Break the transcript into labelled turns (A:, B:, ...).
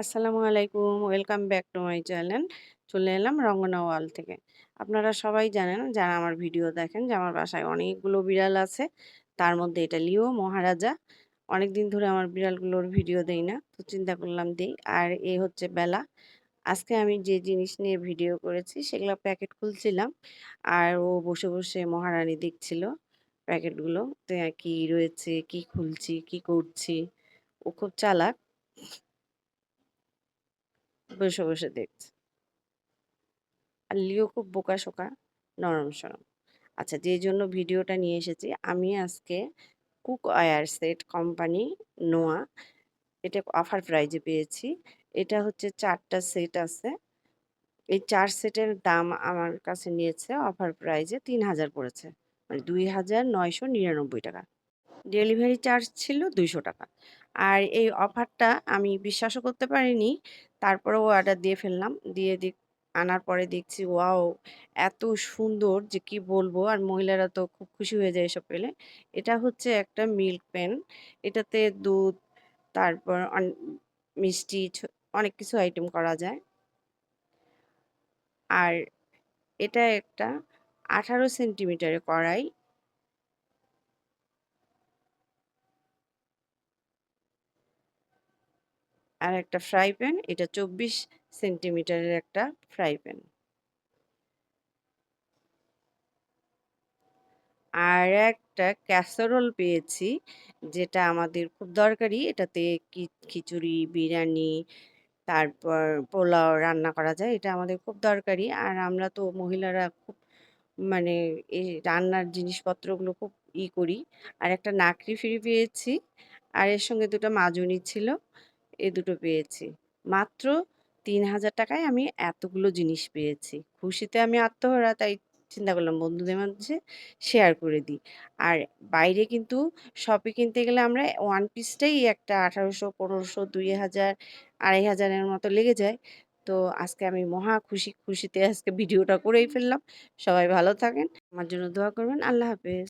A: আসসালামু আলাইকুম, welcome back to my channel. চলে এলাম রঙ্গনা ওয়াল থেকে। আপনারা সবাই জানেন, যারা আমার ভিডিও দেখেন যে আমার বাসায় অনেকগুলো বিড়াল আছে, তার মধ্যে এটা লিও মহারাজা। অনেক দিন ধরে আমার বিড়ালগুলোর ভিডিও দেই না, তো চিন্তা করলাম দেই। আর এ হচ্ছে বেলা। আজকে আমি যে জিনিস নিয়ে ভিডিও করেছি সেগুলো প্যাকেট খুলছিলাম আর ও বসে বসে মহারানী দেখছিল প্যাকেটগুলো কি রয়েছে, কি খুলছি, কি করছি। ও খুব চালাক। বসে বসে দেখছে আর লিও খুব বোকা-শোকা, নরম-সরম। আচ্ছা যে জন্য ভিডিওটা নিয়ে এসেছি আমি আজকে কুক ওয়্যার সেট কোম্পানি নোয়া এটা অফার প্রাইজে পেয়েছি। এটা হচ্ছে চারটা সেট আছে। এই চার সেটের দাম আমার কাছে নিয়েছে অফার প্রাইজে ৩,০০০ পড়েছে। মানে ৳২,৯৯৯ ডেলিভারি চার্জ ছিল ৳২০০ আর এই অফারটা আমি বিশ্বাসও করতে পারিনি। তারপরেও অর্ডার দিয়ে ফেললাম। দিয়ে দেখ আনার পরে দেখছি ওয়াও! এত সুন্দর যে কি বলব আর মহিলারা তো খুব খুশি হয়ে যায় এসব পেলে। এটা হচ্ছে একটা মিল্ক পেন। এটাতে দুধ, তারপর মিষ্টি অনেক কিছু আইটেম করা যায়। আর এটা একটা আঠারো সেন্টিমিটারে কড়াই। আর একটা ফ্রাই প্যান। এটা ২৪ সেন্টিমিটারের একটা ফ্রাই প্যান। আর একটা ক্যাসারোল পেয়েছি যেটা আমাদের খুব দরকারি। এটাতে খিচুড়ি, বিরিয়ানি, তারপর পোলাও রান্না করা যায়। এটা আমাদের খুব দরকারি। আর আমরা তো মহিলারা খুব মানে এই রান্নার জিনিসপত্রগুলো খুব ই করি। আর একটা নাকড়ি ফিরি পেয়েছি। আর এর সঙ্গে দুটো মাজনি ছিল। এ দুটো পেয়েছি। মাত্র তিন হাজার টাকায় আমি এতগুলো জিনিস পেয়েছি। খুশিতে আমি আত্মহারা তাই চিন্তা করলাম বন্ধুদের মধ্যে শেয়ার করে দিই। আর বাইরে কিন্তু শপে কিনতে গেলে আমরা ওয়ান পিসটাই একটা আঠারোশো পনেরোশো দুই হাজার আড়াই হাজারের মতো লেগে যায়। তো আজকে আমি মহা খুশি, খুশিতে আজকে ভিডিওটা করেই ফেললাম। সবাই ভালো থাকেন। আমার জন্য দোয়া করবেন। আল্লাহ হাফেজ।